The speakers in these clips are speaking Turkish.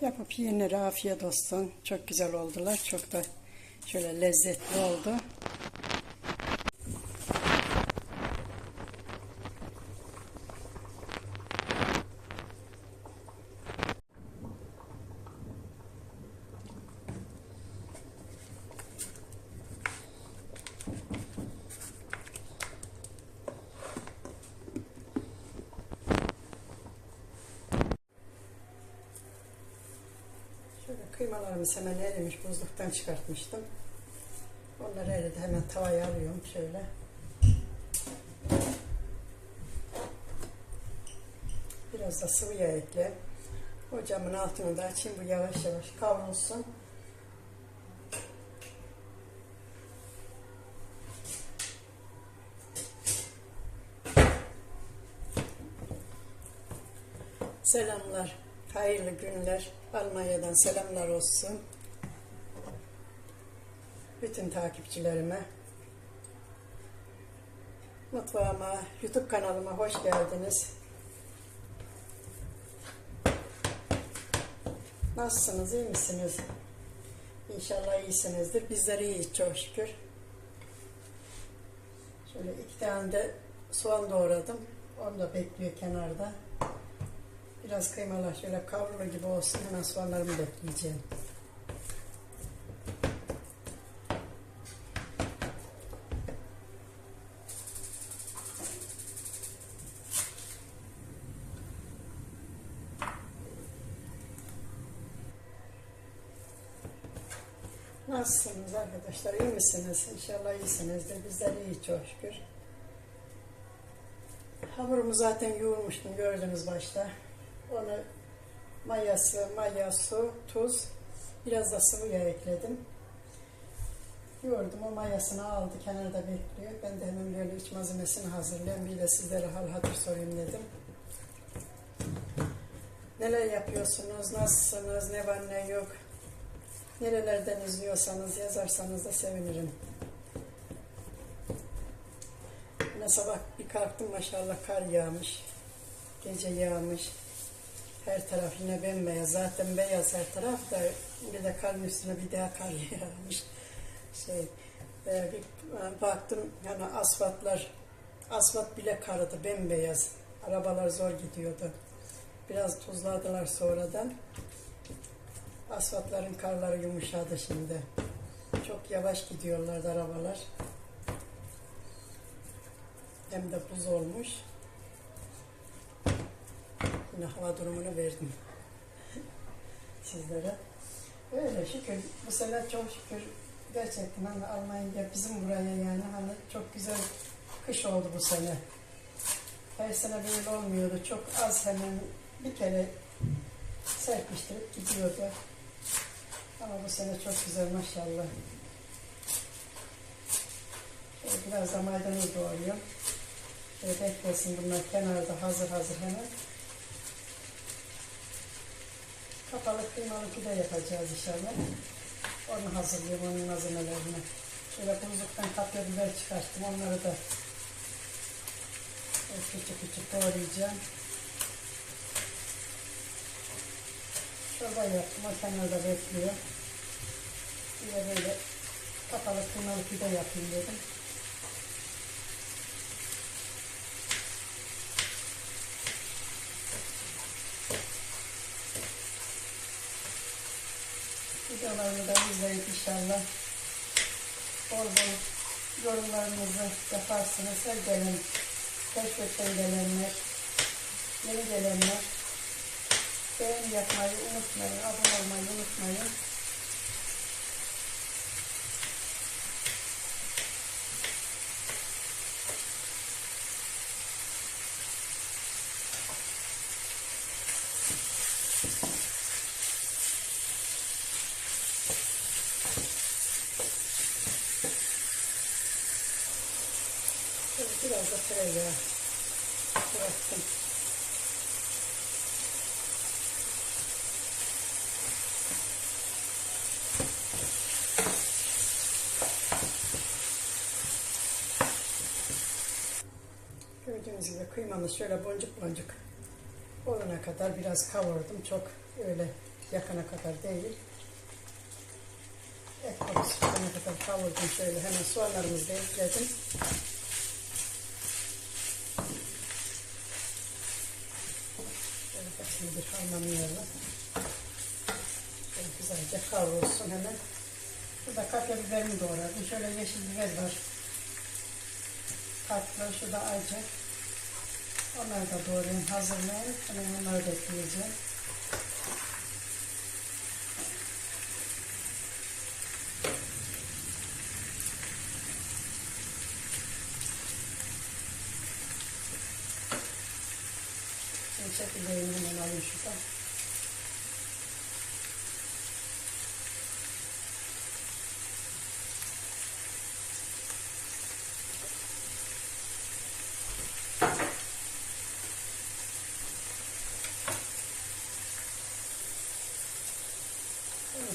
Yapıp yiyenlere afiyet olsun. Çok güzel oldular. Çok da şöyle lezzetli oldu. Şöyle kıymalarımız hemen erimiş. Buzluktan çıkartmıştım. Onları eridi. Hemen tavaya alıyorum şöyle. Biraz da sıvı yağ ekle. Ocağımın altını da açayım. Bu yavaş yavaş kavrulsun. Selamlar. Hayırlı günler. Almanya'dan selamlar olsun. Bütün takipçilerime. Mutfağıma, YouTube kanalıma hoş geldiniz. Nasılsınız, iyi misiniz? İnşallah iyisinizdir. Bizler iyiyiz çok şükür. Şöyle iki tane de soğan doğradım. Onu da bekliyor kenarda. Biraz kıymalar şöyle kavrulu gibi olsun. Hemen soğanlarımı da ekleyeceğim. Nasılsınız arkadaşlar? İyi misiniz? İnşallah iyisinizdir. Bizler iyi çok şükür. Hamurumu zaten yoğurmuştum gördünüz başta. Onu mayası, maya, su, tuz, biraz da sıvı yağ ekledim. Yoğurdum o mayasını aldı kenarda bekliyor. Ben de hemen böyle iç malzemesini hazırlayayım. Bir de sizlere hal hatır sorayım dedim. Neler yapıyorsunuz, nasılsınız, ne var ne yok. Nerelerden izliyorsanız yazarsanız da sevinirim. Yine sabah bir kalktım maşallah kar yağmış. Gece yağmış. Her taraf yine bembeyaz. Zaten beyaz her taraf da bir de karın üstüne bir daha kar yağmış. Şey, e, bir baktım yani asfaltlar, asfalt bile karadı bembeyaz. Arabalar zor gidiyordu. Biraz tuzladılar sonradan. Asfaltların karları yumuşadı şimdi. Çok yavaş gidiyorlardı arabalar. Hem de buz olmuş. Yine hava durumunu verdim sizlere. Öyle şükür. Bu sene çok şükür gerçekten hani Almanya bizim buraya yani hani çok güzel kış oldu bu sene. Her sene böyle olmuyordu. Çok az hemen bir kere serpiştirip gidiyordu. Ama bu sene çok güzel maşallah. Şöyle biraz da maydanoz doğruyorum. Şöyle beklesin bunlar kenarda hazır hazır hemen. Kapalı kıymalı pide yapacağız inşallah. Onu hazırlıyorum onun malzemelerini. Şöyle buzluktan kapya biber çıkarttım. Onları da küçük küçük doğrayacağım. Çorba yaptım. O kenarda bekliyor. Bir de böyle kapalı kıymalı pide yapayım dedim. İnşallah bol yorumlarınızı yaparsınız. Her gelen, keşfetten gelenler, yeni gelenler beğeni yapmayı unutmayın, abone olmayı unutmayın. Şöyle Tereyağı bıraktım. Gördüğünüz gibi kıymamız şöyle boncuk boncuk olana kadar biraz kavurdum. Çok öyle yakana kadar değil. Ekmeği sıkana kadar kavurdum şöyle hemen soğanlarımızı da ekledim. Şöyle hepsini bir harmanlayalım. Şöyle güzelce kavrulsun hemen. Burada kapya biberimi doğradım. Şöyle yeşil biber var. Tatlı, şu da acı. Onları da doğrayayım, hazırlayayım. Hemen onları da ekleyeceğim. Çekirdeğini hemen alayım şuradan.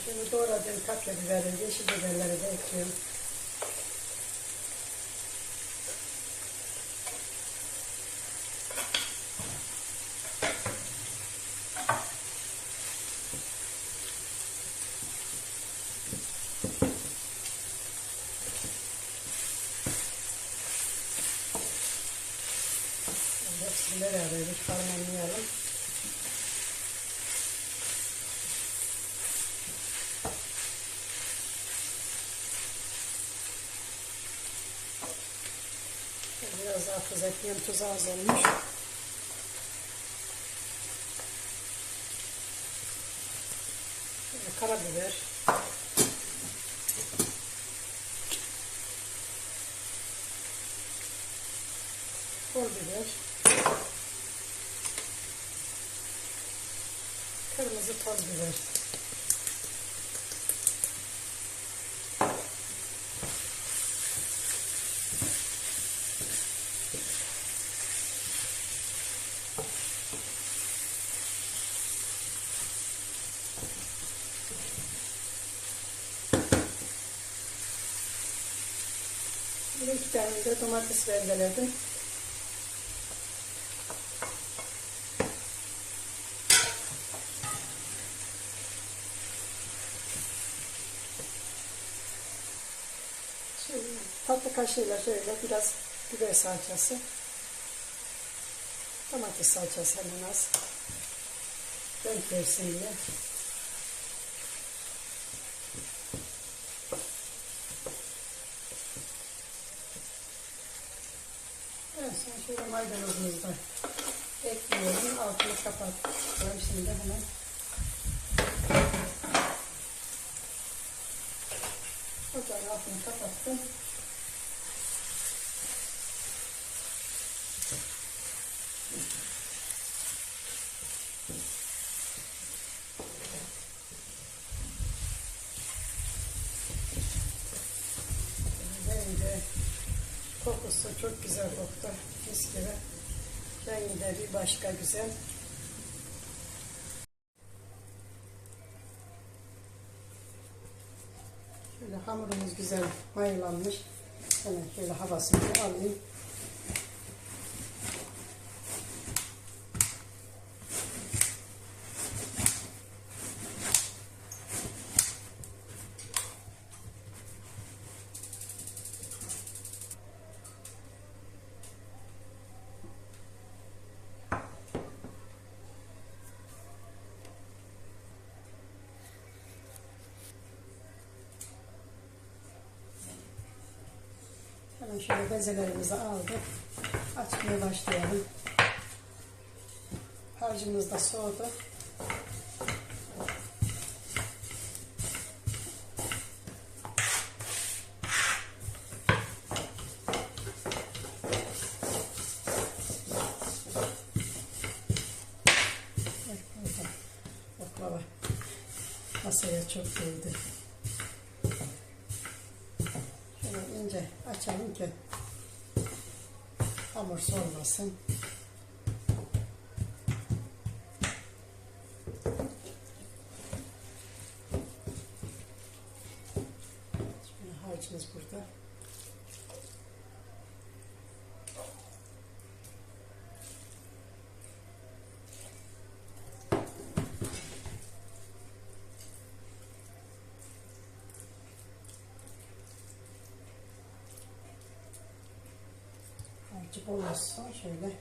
Şimdi doğradığım kapya biberi, yeşil biberleri de ekliyorum. Şimdi Hepsini beraber bir harmanlayalım. Biraz daha tuz ekleyeyim. Tuz az olmuş. Şöyle Karabiber. Pul biber. Kırmızı toz biber. Bir iki tane de domates rendeledim. Şöyle tatlı kaşığıyla şöyle biraz biber salçası. Domates salçası hemen az. Renk versin diye. Şöyle maydanozumuzu da ekliyorum. Altını kapatıyorum. Şimdi hemen ocağın altını kapattım. Bence kokusu çok güzel koktu. Mis gibi. Rengi de bir başka güzel. Şöyle hamurumuz güzel mayalanmış. Hemen şöyle havasını alayım. Hemen şöyle bezelerimizi aldık. Açmaya başlayalım. Harcımız da soğudu. Bak Baklava masaya çok değdi. Şöyle ince açalım ki hamur solmasın. Şöyle harcımız burada. Azıcık olursa şöyle.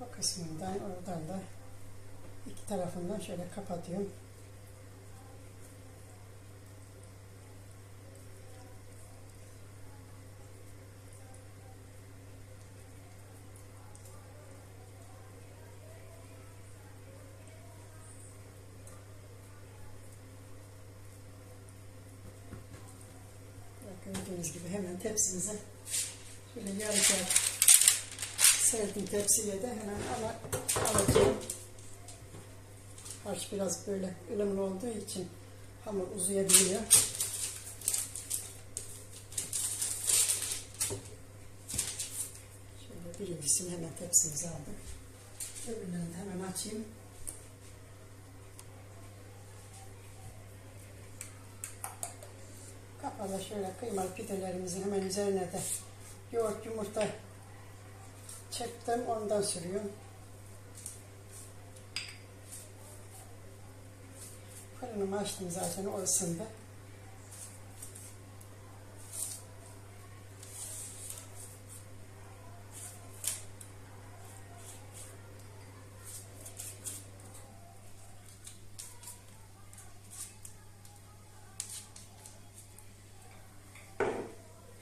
Bu kısmından oradan da iki tarafından şöyle kapatıyorum. Gibi hemen tepsimize şöyle yarıca serdim tepsiye de hemen ala, alacağım. Harç biraz böyle ılımlı olduğu için hamur uzayabiliyor. Şöyle birincisini hemen tepsimize aldım. Öbürlerini hemen açayım. Kapalı şöyle kıymalı pidelerimizi hemen üzerine de yoğurt yumurta çektim ondan sürüyorum. Fırınımı açtım zaten o ısındı.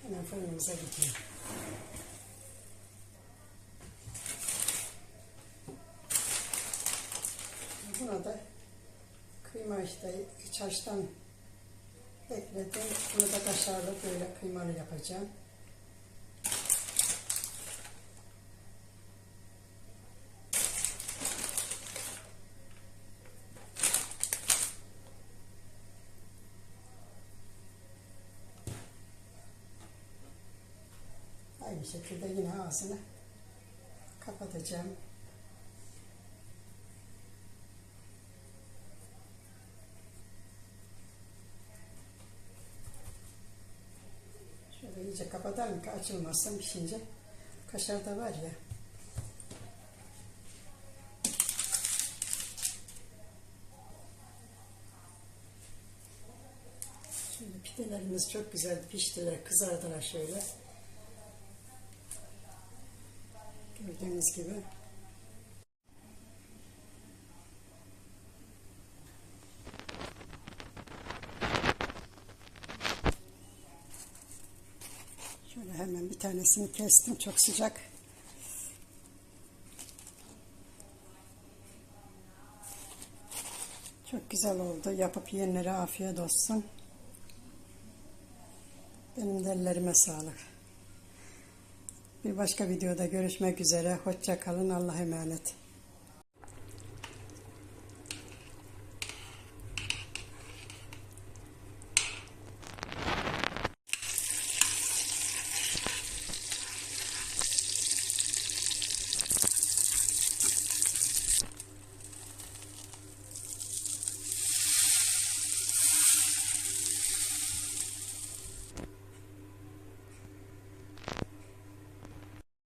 Hemen fırınımıza gidiyor. Buna da kıyma işte iç harçtan ekledim. Bunu da kaşarlı böyle kıymalı yapacağım. Aynı şekilde yine ağzını kapatacağım. Şöyle iyice kapatalım ki açılmasın pişince. Kaşar da var ya. Şimdi pidelerimiz çok güzel piştiler, kızardılar şöyle. Gördüğünüz gibi. Şöyle hemen bir tanesini kestim. Çok sıcak. Çok güzel oldu. Yapıp yiyenlere afiyet olsun. Benim de ellerime sağlık. Bir başka videoda görüşmek üzere. Hoşça kalın. Allah'a emanet.